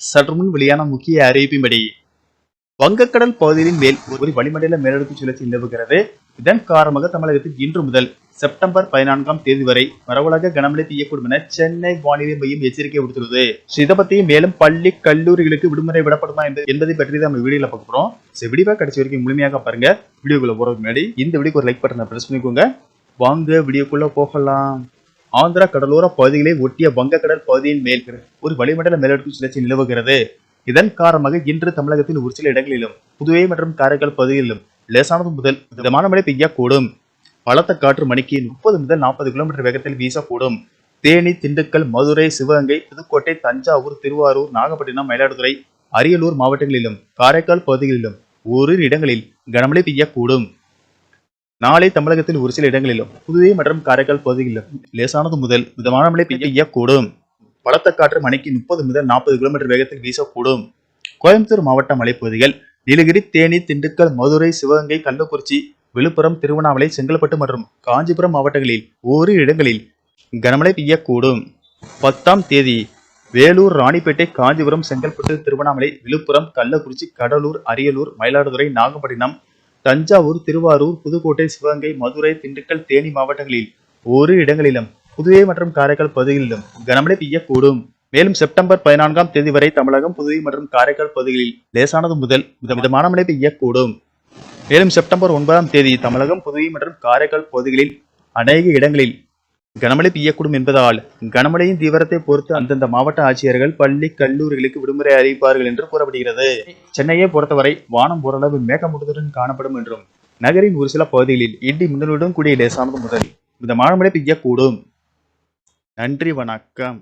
சற்றுமுன் வெளியான முக்கிய அறிவிப்பின்படி வங்கக்கடல் பகுதியின் மேல் ஒரு வளிமண்டல மேலடுக்கு சுழற்சி நிலவுகிறது. இதன் காரணமாக தமிழகத்தில் இன்று முதல் செப்டம்பர் பதினான்காம் தேதி வரை மரவலக கனமழை பெய்யக்கூடும் என சென்னை வானிலை மையம் எச்சரிக்கை விடுத்துள்ளது. இதை பத்தி மேலும் பள்ளி கல்லூரிகளுக்கு விடுமுறை விடப்படுமா என்பதை பற்றி தான் நம்ம வீடியோல பார்க்க போறோம். சரி வீடியோ கடைசி வரைக்கும் முழுமையாக பாருங்க. வீடியோக்குள்ள போறதுக்கு முன்னாடி இந்த வீடியோக்கு ஒரு லைக் பட்டனை பிரஸ் பண்ணிக்கோங்க. வாங்க வீடியோக்குள்ள போகலாம். ஆந்திரா கடலோர பகுதிகளை ஒட்டிய வங்கக்கடல் பகுதியின் மேல் ஒரு வளிமண்டல மேலடுக்கு சுழற்சி நிலவுகிறது. இதன் காரணமாக இன்று தமிழகத்தில் ஒரு சில இடங்களிலும் புதுவை மற்றும் காரைக்கால் பகுதிகளிலும் லேசானது முதல் மிதமான மழை பெய்யக்கூடும். பலத்த காற்று மணிக்கு முப்பது முதல் நாற்பது கிலோமீட்டர் வேகத்தில் வீசக்கூடும். தேனி திண்டுக்கல் மதுரை சிவகங்கை புதுக்கோட்டை தஞ்சாவூர் திருவாரூர் நாகப்பட்டினம் மயிலாடுதுறை அரியலூர் மாவட்டங்களிலும் காரைக்கால் பகுதிகளிலும் ஓரிரு இடங்களில் கனமழை பெய்யக்கூடும். நாளை தமிழகத்தில் ஒரு சில இடங்களிலும் புதுவை மற்றும் காரைக்கால் பகுதிகளிலும் லேசானது முதல் மிதமான மழை பெய்யக்கூடும். பலத்த காற்று மணிக்கு முப்பது முதல் நாற்பது கிலோமீட்டர் வேகத்தில் வீசக்கூடும். கோயம்புத்தூர் மாவட்ட மலைப்பகுதிகள் நீலகிரி தேனி திண்டுக்கல் மதுரை சிவகங்கை கள்ளக்குறிச்சி விழுப்புரம் திருவண்ணாமலை செங்கல்பட்டு மற்றும் காஞ்சிபுரம் மாவட்டங்களில் ஓரிரு இடங்களில் கனமழை பெய்யக்கூடும். பத்தாம் தேதி வேலூர் ராணிப்பேட்டை காஞ்சிபுரம் செங்கல்பட்டு திருவண்ணாமலை விழுப்புரம் கள்ளக்குறிச்சி கடலூர் அரியலூர் மயிலாடுதுறை நாகப்பட்டினம் தஞ்சாவூர் திருவாரூர் புதுக்கோட்டை சிவகங்கை மதுரை திண்டுக்கல் தேனி மாவட்டங்களில் ஒரு இடங்களிலும் புதுவை மற்றும் காரைக்கால் பகுதிகளிலும் கனமழை பெய்யக்கூடும். மேலும் செப்டம்பர் பதினான்காம் தேதி வரை தமிழகம் புதுவை மற்றும் காரைக்கால் பகுதிகளில் லேசானது முதல் மித- மிதமான மழை பெய்யக்கூடும். மேலும் செப்டம்பர் ஒன்பதாம் தேதி தமிழகம் புதுவை மற்றும் காரைக்கால் பகுதிகளில் அநேக இடங்களில் கனமழை பெய்யக்கூடும் என்பதால் கனமழையின் தீவிரத்தை பொறுத்து அந்தந்த மாவட்ட ஆட்சியர்கள் பள்ளி கல்லூரிகளுக்கு விடுமுறை அறிவிப்பார்கள் என்று கூறப்படுகிறது. சென்னையை பொறுத்தவரை வானம் ஓரளவு மேகமூட்டத்துடன் காணப்படும் என்றும் நகரின் ஒரு சில பகுதிகளில் இடி மின்னலுடன் கூடிய லேசானது முதல். இந்த மழை பெய்யக்கூடும். நன்றி வணக்கம்.